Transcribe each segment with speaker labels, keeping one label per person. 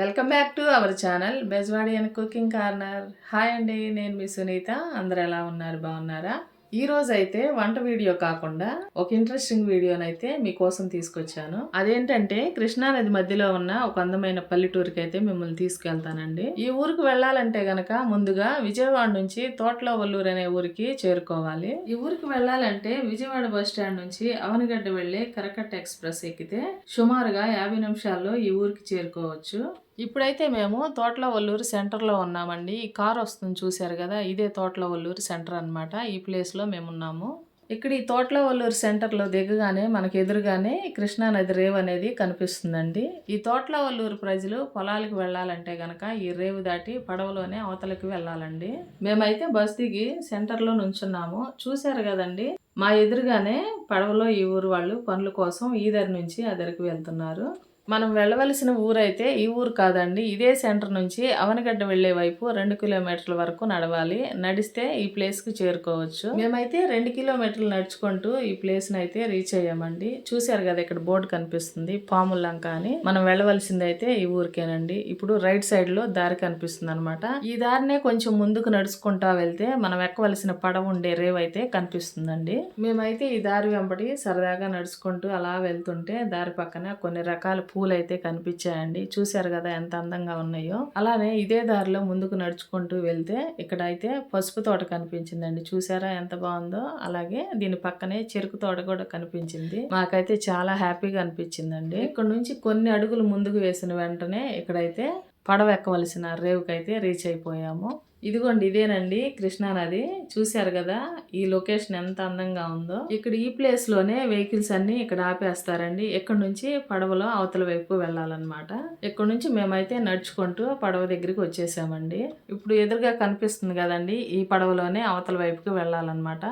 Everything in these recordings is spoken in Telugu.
Speaker 1: Welcome back to our channel Bezwadi and cooking corner. Hi అండి నేను మీ సునీత. అందరు ఎలా ఉన్నారు? బాగున్నారా? ఈ రోజు అయితే వంట వీడియో కాకుండా ఒక ఇంట్రెస్టింగ్ వీడియోనైతే మీకోసం తీసుకొచ్చాను. అదేంటంటే కృష్ణానది మధ్యలో ఉన్న ఒక అందమైన పల్లెటూరుకి అయితే మిమ్మల్ని తీసుకెళ్తానండి. ఈ ఊరికి వెళ్ళాలంటే గనక ముందుగా విజయవాడ నుంచి తోటలో వల్లూరు అనే ఊరికి చేరుకోవాలి. ఈ ఊరికి వెళ్ళాలంటే విజయవాడ బస్ స్టాండ్ నుంచి అవనిగడ్డ వెళ్ళే కరకట్ట ఎక్స్ప్రెస్ ఎక్కితే సుమారుగా యాభై నిమిషాల్లో ఈ ఊరికి చేరుకోవచ్చు. ఇప్పుడైతే మేము తోటల వల్లూరు సెంటర్లో ఉన్నామండి. ఈ కార్ వస్తుంది చూశారు కదా ఇదే తోటల వల్లూరు సెంటర్ అన్నమాట. ఈ ప్లేస్లో మేము ఉన్నాము. ఇక్కడ ఈ తోటల వల్లూరు సెంటర్లో దిగగానే మనకు ఎదురుగానే కృష్ణానది రేవు అనేది కనిపిస్తుందండి. ఈ తోటల వల్లూరు ప్రజలు పొలాలకు వెళ్ళాలంటే గనక ఈ రేవు దాటి పడవలోనే అవతలకి వెళ్ళాలండి. మేమైతే బస్ దిగి సెంటర్లో నుంచున్నాము. చూశారు కదండి మా ఎదురుగానే పడవలో ఈ ఊరు వాళ్ళు పనుల కోసం ఈ నుంచి అదరికి వెళ్తున్నారు. మనం వెళ్ళవలసిన ఊరైతే ఈ ఊరు కాదండి. ఇదే సెంటర్ నుంచి అవనగడ్డ వెళ్ళే వైపు రెండు కిలోమీటర్ల వరకు నడవాలి. నడిస్తే ఈ ప్లేస్కి చేరుకోవచ్చు. మేమైతే రెండు కిలోమీటర్లు నడుచుకుంటూ ఈ ప్లేస్ని అయితే రీచ్ అయ్యామండి. చూశారు కదా ఇక్కడ బోర్డు కనిపిస్తుంది. పాములంక అని. మనం వెళ్ళవలసింది అయితే ఈ ఊరికేనండి. ఇప్పుడు రైట్ సైడ్లో దారి కనిపిస్తుంది అనమాట ఈ దారినే కొంచెం ముందుకు నడుచుకుంటా వెళ్తే మనం ఎక్కవలసిన పడవ ఉండే రేవ్ అయితే కనిపిస్తుందండి. మేమైతే ఈ దారి వెంబడి సరదాగా నడుచుకుంటూ అలా వెళ్తుంటే దారి పక్కన కొన్ని రకాల పూ అయితే కనిపించాయండి. చూశారు కదా ఎంత అందంగా ఉన్నాయో. అలానే ఇదే దారిలో ముందుకు నడుచుకుంటూ వెళ్తే ఇక్కడ అయితే పసుపు తోట కనిపించిందండి. చూసారా ఎంత బాగుందో. అలాగే దీని పక్కనే చెరుకు తోట కూడా కనిపించింది. మాకైతే చాలా హ్యాపీగా అనిపించిందండి. ఇక్కడ నుంచి కొన్ని అడుగులు ముందుకు వేసిన వెంటనే ఇక్కడైతే పడవ ఎక్కవలసిన రేవుకైతే రీచ్ అయిపోయాము. ఇదిగోండి ఇదేనండి కృష్ణా నది చూశారు కదా ఈ లొకేషన్ ఎంత అందంగా ఉందో. ఇక్కడ ఈ ప్లేస్లోనే వెహికల్స్ అన్ని ఇక్కడ ఆపేస్తారండి. ఇక్కడ నుంచి? పడవలో అవతల వైపు వెళ్ళాలన్నమాట. ఇక్కడ నుంచి? మేమైతే నడుచుకుంటూ పడవ దగ్గరికి వచ్చేసామండి. ఇప్పుడు ఎదురుగా కనిపిస్తుంది కదండి ఈ పడవలోనే అవతల వైపుకి వెళ్ళాలన్నమాట.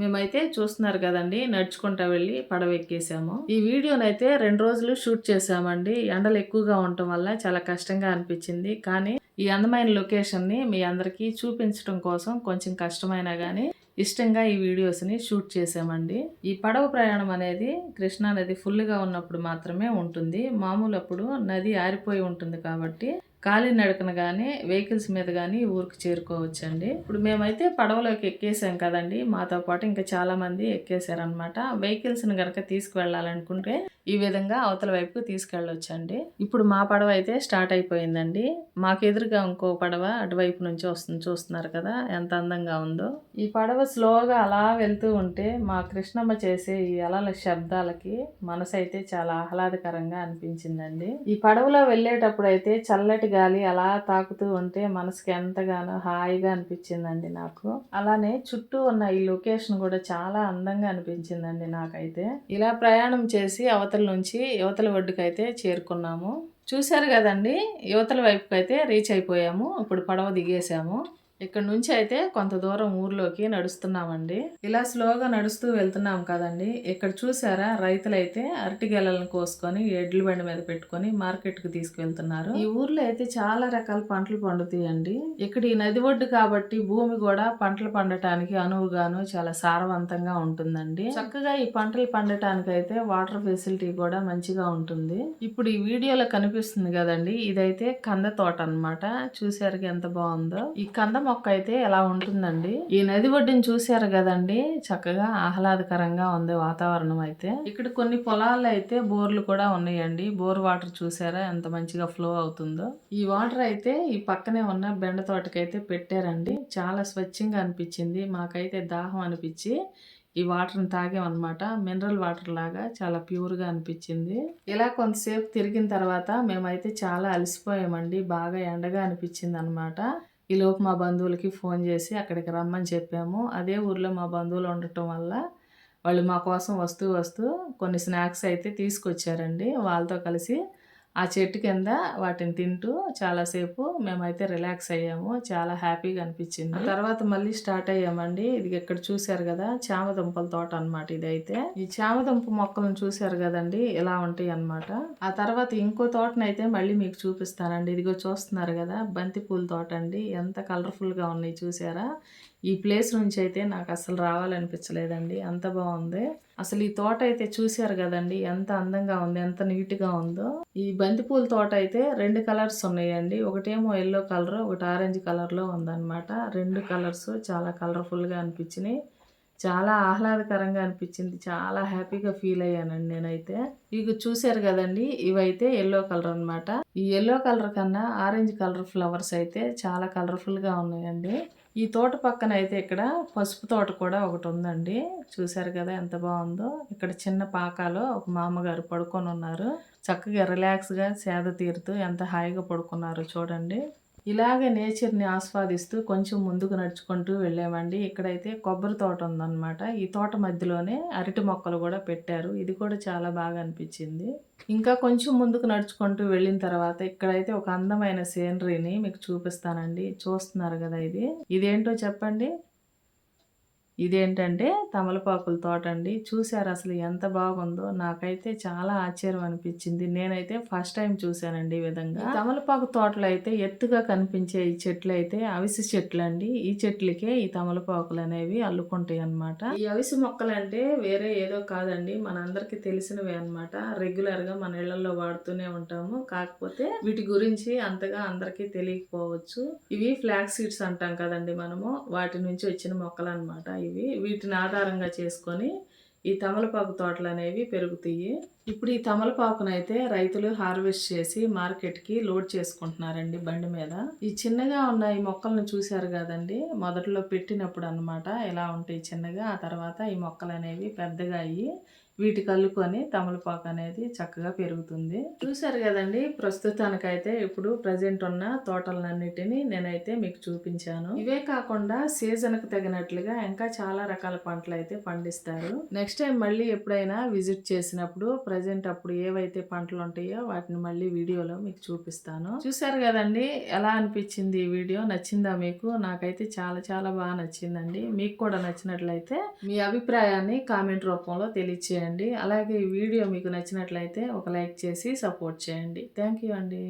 Speaker 1: మేమైతే చూస్తున్నారు కదండి నడుచుకుంటా వెళ్ళి పడవ ఎక్కేసాము. ఈ వీడియోనైతే రెండు రోజులు షూట్ చేసామండి. ఎండలు ఎక్కువగా ఉండటం వల్ల చాలా కష్టంగా అనిపించింది. కానీ ఈ అందమైన లొకేషన్ని మీ అందరికీ చూపించడం కోసం కొంచెం కష్టమైనా కానీ ఇష్టంగా ఈ వీడియోస్ని షూట్ చేసామండి. ఈ పడవ ప్రయాణం అనేది కృష్ణా నది ఫుల్గా ఉన్నప్పుడు మాత్రమే ఉంటుంది. మామూలు అప్పుడు నది ఆరిపోయి ఉంటుంది కాబట్టి కాలినడకన కానీ వెహికల్స్ మీద కానీ ఊరికి చేరుకోవచ్చండి. ఇప్పుడు మేమైతే పడవలోకి ఎక్కేసాం కదండి. మాతో పాటు ఇంకా చాలా మంది ఎక్కేసారనమాట వెహికల్స్ని కనుక తీసుకువెళ్ళాలనుకుంటే ఈ విధంగా అవతల వైపుకు తీసుకెళ్ళొచ్చండి. ఇప్పుడు మా పడవ అయితే స్టార్ట్ అయిపోయిందండి. మాకు ఎదురుగా ఇంకో పడవ అటువైపు నుంచి వస్తుంది చూస్తున్నారు కదా ఎంత అందంగా ఉందో. ఈ పడవ స్లోగా అలా వెళ్తూ ఉంటే మా కృష్ణమ్మ చేసే ఈ అలల శబ్దాలకి మనసు అయితే చాలా ఆహ్లాదకరంగా అనిపించిందండి. ఈ పడవలో వెళ్ళేటప్పుడు అయితే చల్లటి గాలి అలా తాకుతూ ఉంటే మనసుకి ఎంతగానో హాయిగా అనిపించిందండి నాకు. అలానే చుట్టూ ఉన్న ఈ లొకేషన్ కూడా చాలా అందంగా అనిపించిందండి నాకైతే. ఇలా ప్రయాణం చేసి అవతల నుంచి యువతల ఒడ్డుకైతే చేరుకున్నాము. చూశారు కదండి యువతల వైపుకి అయితే రీచ్ అయిపోయాము. ఇప్పుడు పడవ దిగేసాము ఇక్కడ నుంచి అయితే కొంత దూరం ఊర్లోకి నడుస్తున్నామండి. ఇలా స్లోగా నడుస్తూ వెళ్తున్నాం కదండి. ఇక్కడ చూసారా? రైతులైతే అరటి గెలలను కోసుకొని ఎడ్ల బండి మీద పెట్టుకొని మార్కెట్కి తీసుకువెళ్తున్నారు ఈ ఊర్లో అయితే చాలా రకాల పంటలు పండుతాయండి. ఇక్కడ ఈ నది ఒడ్డు కాబట్టి భూమి కూడా పంటలు పండటానికి అనువుగాను చాలా సారవంతంగా ఉంటుందండి. చక్కగా ఈ పంటలు పండటానికి అయితే వాటర్ ఫెసిలిటీ కూడా మంచిగా ఉంటుంది. ఇప్పుడు ఈ వీడియోలో కనిపిస్తుంది కదండి. ఇదైతే కంద తోట అన్నమాట. చూసారు ఎంత బాగుందో? ఈ కంద మొక్క అయితే ఎలా ఉంటుందండి? ఈ నది ఒడ్డుని చూశారు కదండి. చక్కగా ఆహ్లాదకరంగా ఉంది వాతావరణం అయితే. ఇక్కడ కొన్ని పొలాల్లో అయితే బోర్లు కూడా ఉన్నాయండి. బోర్ వాటర్ చూసారా ఎంత మంచిగా ఫ్లో అవుతుందో. ఈ వాటర్ అయితే ఈ పక్కనే ఉన్న బెండ తోటకైతే పెట్టారండి. చాలా స్వచ్ఛంగా అనిపించింది. మాకైతే దాహం అనిపించి ఈ వాటర్ని తాగామన్నమాట. మినరల్ వాటర్ లాగా చాలా ప్యూర్గా అనిపించింది. ఇలా కొంతసేపు తిరిగిన తర్వాత మేమైతే చాలా అలసిపోయామండి. బాగా ఎండగా అనిపించింది అనమాట ఈలోపు మా బంధువులకి ఫోన్ చేసి అక్కడికి రమ్మని చెప్పాము. అదే ఊర్లో మా బంధువులు ఉండటం వల్ల వాళ్ళు మా కోసం వస్తూ వస్తూ కొన్ని స్నాక్స్ అయితే తీసుకొచ్చారండి. వాళ్ళతో కలిసి ఆ చెట్టు కింద వాటిని తింటూ చాలాసేపు మేమైతే రిలాక్స్ అయ్యాము. చాలా హ్యాపీగా అనిపించింది. తర్వాత మళ్ళీ స్టార్ట్ అయ్యామండి. ఇది ఇక్కడ చూశారు కదా చామదుంపల తోట అనమాట ఇదైతే. ఈ చామదుంప మొక్కలను చూశారు కదండి ఇలా ఉంటాయి అనమాట ఆ తర్వాత ఇంకో తోటనైతే మళ్ళీ మీకు చూపిస్తానండి. ఇదిగో చూస్తున్నారు కదా బంతి పూల తోట అండి. ఎంత కలర్ఫుల్గా ఉన్నాయి చూసారా ఈ ప్లేస్ నుంచి అయితే నాకు అసలు రావాలనిపించలేదండి. అంత బాగుంది. అసలు ఈ తోట అయితే చూశారు కదండి ఎంత అందంగా ఉంది ఎంత నీట్గా ఉందో. ఈ బంతిపూల తోట అయితే రెండు కలర్స్ ఉన్నాయండి. ఒకటేమో ఎల్లో కలర్ ఒకటి ఆరెంజ్ కలర్లో ఉందన్నమాట. రెండు కలర్స్ చాలా కలర్ఫుల్గా అనిపించినాయి. చాలా ఆహ్లాదకరంగా అనిపించింది. చాలా హ్యాపీగా ఫీల్ అయ్యానండి నేనైతే. ఇక చూశారు కదండి ఇవైతే ఎల్లో కలర్ అనమాట ఈ ఎల్లో కలర్ కన్నా ఆరెంజ్ కలర్ ఫ్లవర్స్ అయితే చాలా కలర్ఫుల్గా ఉన్నాయండి. ఈ తోట పక్కన అయితే ఇక్కడ పసుపు తోట కూడా ఒకటి ఉందండి. చూశారు కదా ఎంత బాగుందో. ఇక్కడ చిన్న పాకాలో ఒక మామగారు పడుకొని ఉన్నారు. చక్కగా రిలాక్స్గా సేద తీరుతూ ఎంత హాయిగా పడుకున్నారు చూడండి. ఇలాగే నేచర్ని ఆస్వాదిస్తూ కొంచెం ముందుకు నడుచుకుంటూ వెళ్ళామండి. ఇక్కడైతే కొబ్బరి తోట ఉందన్నమాట. ఈ తోట మధ్యలోనే అరటి మొక్కలు కూడా పెట్టారు. ఇది కూడా చాలా బాగా అనిపించింది. ఇంకా కొంచెం ముందుకు నడుచుకుంటూ వెళ్ళిన తర్వాత ఇక్కడైతే ఒక అందమైన సీనరీని మీకు చూపిస్తానండి. చూస్తున్నారు కదా ఇది. ఇదేంటో చెప్పండి? ఇదేంటంటే తమలపాకుల తోట అండి చూశారు అసలు ఎంత బాగుందో? నాకైతే చాలా ఆశ్చర్యం అనిపించింది. నేనైతే ఫస్ట్ టైం చూశానండి ఈ విధంగా. తమలపాకు తోటలు అయితే ఎత్తుగా కనిపించే ఈ చెట్లు అయితే అవిసి చెట్లు అండి ఈ చెట్లకే ఈ తమలపాకులు అనేవి అల్లుకుంటాయి అన్నమాట ఈ అవిసి మొక్కలు అంటే వేరే ఏదో కాదండి. మనందరికి తెలిసినవే అన్నమాట. రెగ్యులర్గా మన ఇళ్ళలో వాడుతూనే ఉంటాము. కాకపోతే వీటి గురించి అంతగా అందరికీ తెలియకపోవచ్చు. ఇవి ఫ్లాగ్ సీడ్స్ అంటాం కదండి మనము. వాటి నుంచి వచ్చిన మొక్కలు అన్నమాట ఇవి వీటిని ఆధారంగా చేసుకొని ఈ తమలపాకు తోటలు అనేవి పెరుగుతాయి. ఇప్పుడు ఈ తమలపాకునైతే రైతులు హార్వెస్ట్ చేసి మార్కెట్కి లోడ్ చేసుకుంటున్నారండి బండి మీద. ఈ చిన్నగా ఉన్న ఈ మొక్కలను చూశారు కదండి? మొదట్లో పెట్టినప్పుడు అన్నమాట ఎలా ఉంటాయి చిన్నగా ఆ తర్వాత ఈ మొక్కలు అనేవి పెద్దగా అయ్యి వీటికి అల్లుకొని తమలపాకు అనేది చక్కగా పెరుగుతుంది. చూశారు కదండి ప్రస్తుతానికైతే ఇప్పుడు ప్రజెంట్ ఉన్న తోటలన్నిటిని నేనైతే మీకు చూపించాను. ఇవే కాకుండా సీజన్కు తగినట్లుగా ఇంకా చాలా రకాల పంటలు అయితే పండిస్తారు. నెక్స్ట్ టైం మళ్ళీ ఎప్పుడైనా విజిట్ చేసినప్పుడు ప్రజెంట్ అప్పుడు ఏవైతే పంటలు ఉంటాయో వాటిని మళ్ళీ వీడియోలో మీకు చూపిస్తాను. చూశారు కదండి ఎలా అనిపించింది ఈ వీడియో? నచ్చిందా మీకు? నాకైతే చాలా చాలా బాగా నచ్చిందండి. మీకు కూడా నచ్చినట్లయితే మీ అభిప్రాయాన్ని కామెంట్ రూపంలో తెలియచేయండి. అలాగే ఈ వీడియో మీకు నచ్చినట్లయితే ఒక లైక్ చేసి సపోర్ట్ చేయండి. థ్యాంక్ యూ అండి.